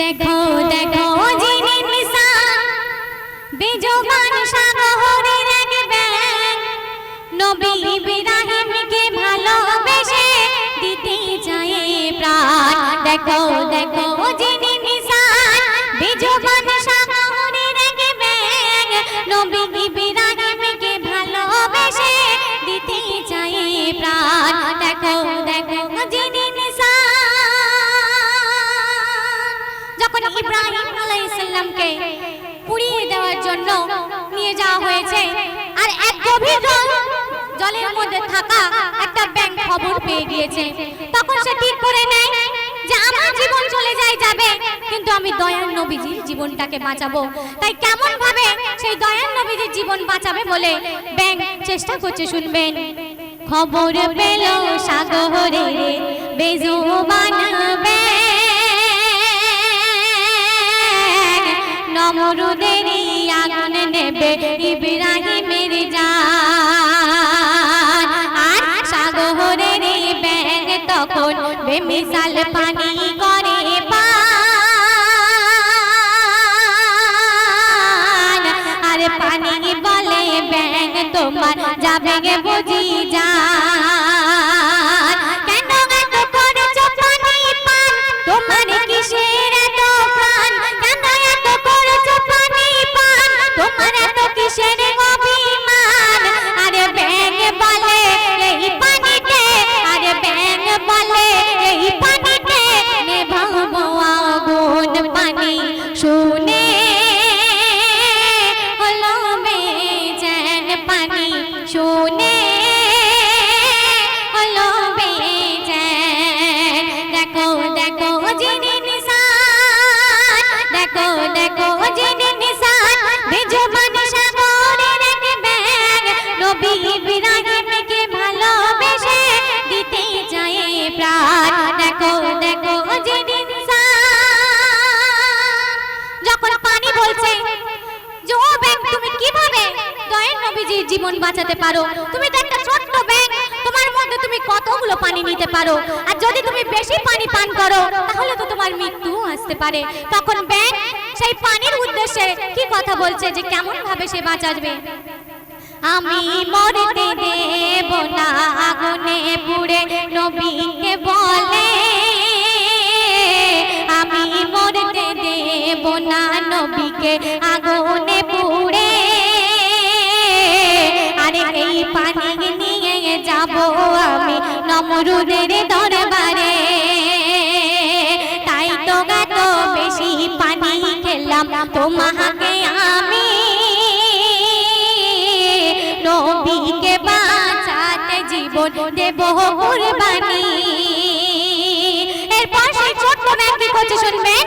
দেখো দেখো, যিনি নিশান বেজবান সাগরের এক ব্যাং নবী ইব্রাহিমকে ভালোবেসে দিতে চায় প্রাণ। দেখো দেখো আলাইহিসসালামকে পুড়িয়ে দেওয়ার জন্য নিয়ে যাওয়া হয়েছে। আর এক গভীর জল জলের মধ্যে থাকা একটা ব্যাঙ খবর পেয়ে গিয়েছে। তখন সে ঠিক করে নেয় যে আমার জীবন চলে যায় যাবে, কিন্তু আমি দয়ার নবীজির জীবনটাকে বাঁচাবো। তাই কেমন ভাবে সেই দয়ার নবীজির জীবন বাঁচাবে বলে ব্যাঙ চেষ্টা করছে শুনবেন। খবর পেল সাগরে রে সাগরের ব্যাঙ তখন বেমিসাল পানি করে পান। আর পানি বলে ব্যাঙ তোমার যাবে নবীজির জীবন বাঁচাতে পারো, তুমি তো একটা ছোট্ট ব্যাঙ, তোমার মধ্যে তুমি কতগুলো পানি নিতে পারো? আর যদি তুমি বেশি পানি পান করো, তাহলে তো তোমার মৃত্যু আসতে পারে। তখন ব্যাঙ সেই পানির উদ্দেশ্যে কি কথা বলছে যে কেমন ভাবে সে বাঁচাবে? আমি মরতে দেব না, আগুনে পুড়ে নবীকে বলে। আমি মরতে দেব না, নবীকে আগুনে পুড়ে আরে এই পানি নিয়ে যাব আমি নমরুদের দরবারে। তাই তো গাত বেশি পানি খেলাম, তোমাকে আমি নবীকে বাঁচাতে জীবন দেব কুরবানি। এরপর সেই ছোট্ট ম্যাম কি করছে শুনবেন।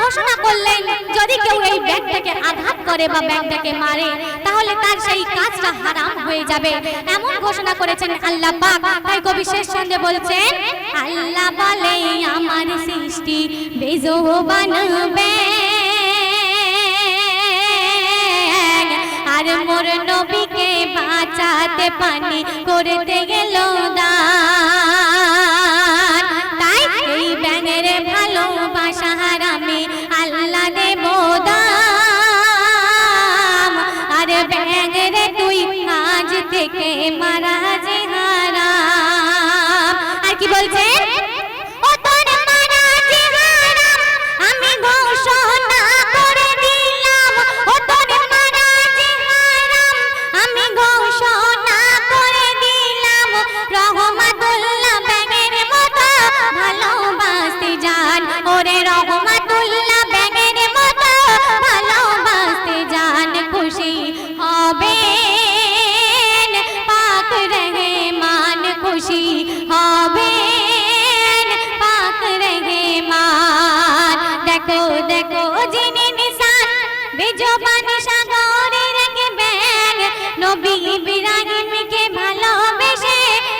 ঘোষণা করলেন, যদি কেউ এই আঘাত করে বা মারে, তাহলে তার সেই কাজটা হারাম হয়ে যাবে। এমন ঘোষণা করেছেন আল্লাহ পাক। তাই কবি শেষ ছন্দে বলছেন, আল্লাহ বলে, আমার সৃষ্টি আর মোর নবীকে বাঁচাতে পানি করতে গেল দান। দেখো যিনি নিশান, বেজবান সাগরে রেখে ব্যাগ নবী ইব্রাহিমকে ভালোবেসে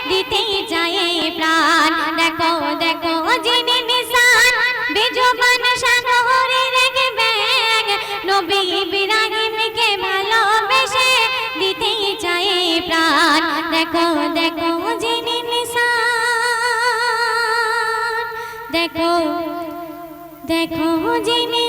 দিতে চায় প্রাণ। দেখো দেখো যিনি নিশান, বেজবান সাগরে রেখে ব্যাগ নবী ইব্রাহিমকে ভালোবেসে দিতে চায় প্রাণ। দেখো জেনে